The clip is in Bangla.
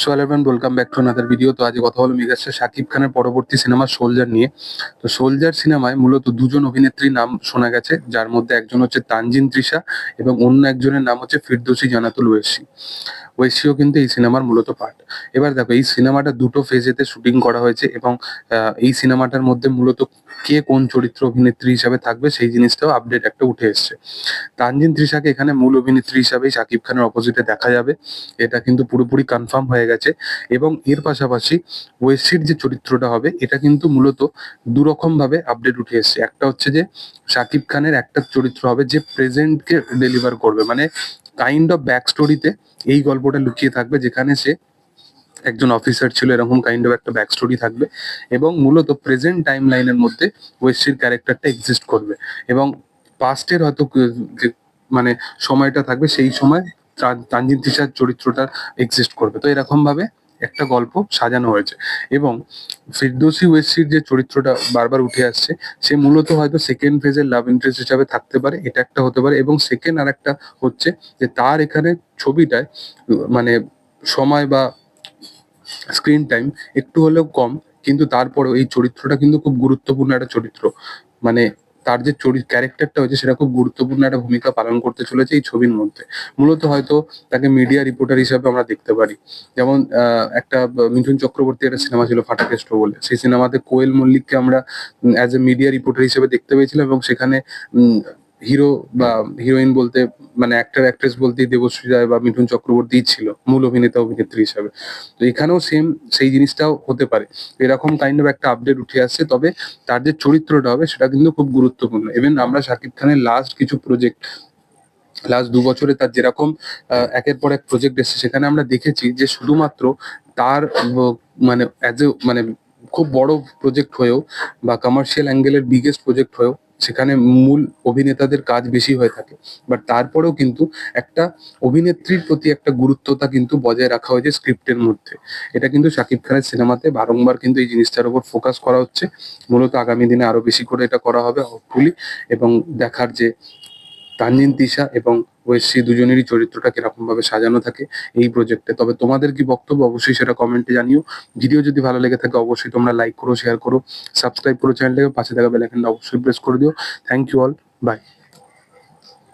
So eleven welcome back to another video তো আজ কথা হলো মেগাস্টার শাকিব খানের পরবর্তী সিনেমা সোলজার নিয়ে। তো সোলজার সিনেমায় মূলত দুজন অভিনেত্রীর নাম শোনা গেছে, যার মধ্যে একজন হচ্ছে তানজিন তৃষা এবং অন্য একজনের নাম হচ্ছে ফিরদৌসি জানাতুল ওয়েসি। ওয়েসিও কিন্তু এই সিনেমার মূলত পার্ট এবার দেখো, এই সিনেমাটা দুটো ফেজেতে শুটিং করা হয়েছে এবং এই সিনেমাটার মধ্যে মূলত কে কোন চরিত্র অভিনেত্রী হিসাবে থাকবে সেই জিনিসটাও আপডেট একটা উঠে এসছে। তানজিন তৃষাকে এখানে মূল অভিনেত্রী হিসাবে শাকিব খানের অপোজিটে দেখা যাবে। এটা কিন্তু পুরোপুরি কনফার্ম হয়ে গেছে এবং এর পাশাপাশি ওয়েসির যে চরিত্রটা হবে, এটা কিন্তু মূলত দুরকম ভাবে আপডেট উঠে এসছে। একটা হচ্ছে যে শাকিব খানের একটা চরিত্র হবে যে প্রেজেন্টকে ডেলিভার করবে। মানে কাইন্ড অফ ব্যাক স্টোরিতে এই গল্পটা লুকিয়ে থাকবে যেখানে সে একজন অফিসার ছিল, এরকম কাইন্ড অফ একটা ব্যাক স্টোরি থাকবে এবং মূলত প্রেজেন্ট টাইম লাইনের মধ্যে ওয়েসির ক্যারেক্টারটা এক্সিস্ট করবে। এবং পাস্টের হয়তো মানে সময়টা থাকবে সেই সময় তানজিন তিশার চরিত্রটা এক্সিস্ট করবে। তো এরকম ভাবে একটা গল্প সাজানো হয়েছে। এবং ফিরদৌসি ওয়েসির যে চরিত্রটা বারবার উঠে আসছে, সে মূলত হয়তো সেকেন্ড ফেজের লাভ ইন্টারেস্ট হিসাবে থাকতে পারে, এটা একটা হতে পারে। এবং সেকেন্ড আর একটা হচ্ছে যে তার এখানে ছবিটায় মানে সময় বা স্ক্রিন টাইম একটু হলেও কম, কিন্তু তারপরেও এই চরিত্রটা কিন্তু খুব গুরুত্বপূর্ণ একটা চরিত্র। মানে তার যে চরিত্র ক্যারেক্টারটা হয়েছে সেটা খুব গুরুত্বপূর্ণ একটা ভূমিকা পালন করতে চলেছে এই ছবির মধ্যে। মূলত হয়তো তাকে মিডিয়া রিপোর্টার হিসাবে আমরা দেখতে পারি। যেমন একটা মিঠুন চক্রবর্তী একটা সিনেমা ছিল ফাটাকেষ্ট বলে। সেই সিনেমাতে কোয়েল মল্লিককে আমরা অ্যাজ এ মিডিয়া রিপোর্টার হিসেবে দেখতে পেয়েছিলাম এবং সেখানে হিরো বা হিরোইন বলতে মানে অ্যাক্টর অ্যাক্ট্রেস বলতেই দেবশ্রী রায় বা মিঠুন চক্রবর্তীই ছিল, মূল অভিনেতা, অভিনেত্রী হিসাবে। তো এখানেও সেম সেই জিনিসটাও হতে পারে। এরকম কাইন্ড অফ একটা আপডেট উঠে আসছে, তবে তার যে চরিত্রটা হবে সেটা কিন্তু খুব গুরুত্বপূর্ণ। ইভেন আমরা শাকিব খানের লাস্ট কিছু প্রজেক্ট লাস্ট দু বছরে তার যেরকম একের পর এক প্রজেক্ট এসেছে, সেখানে আমরা দেখেছি যে শুধুমাত্র তার মানে অ্যাজ এ মানে খুব বড় প্রজেক্ট হয়েও বা কমার্শিয়াল অ্যাঙ্গেলের বিগেস্ট প্রজেক্ট হয়েও সেখানে মূল অভিনেতাদের কাজ বেশি হয়ে থাকে। বাট তারপরেও কিন্তু একটা অভিনেত্রীর প্রতি একটা গুরুত্বতা কিন্তু বজায় রাখা হয়েছে স্ক্রিপ্টের মধ্যে। এটা কিন্তু শাকিব খানের সিনেমাতে বারংবার কিন্তু এই জিনিসটার উপর ফোকাস করা হচ্ছে। মূলত আগামী দিনে আরও বেশি করে এটা করা হবে হোপফুলি এবং দেখার যে তানজিন, তিশা এবং ওয়েসি দুজনেরই চরিত্রটা কীরকম ভাবে সাজানো থাকে এই প্রজেক্টে তবে তোমাদের কি বক্তব্য? অবশ্যই সেটা কমেন্টে জানিও। ভিডিও যদি ভালো লেগে থাকে, অবশ্যই তোমরা লাইক করো শেয়ার করো সাবস্ক্রাইব করো চ্যানেলটাকে পাশে থাকা বেল আইকনটা অবশ্যই প্রেস করে দিও। Thank you all by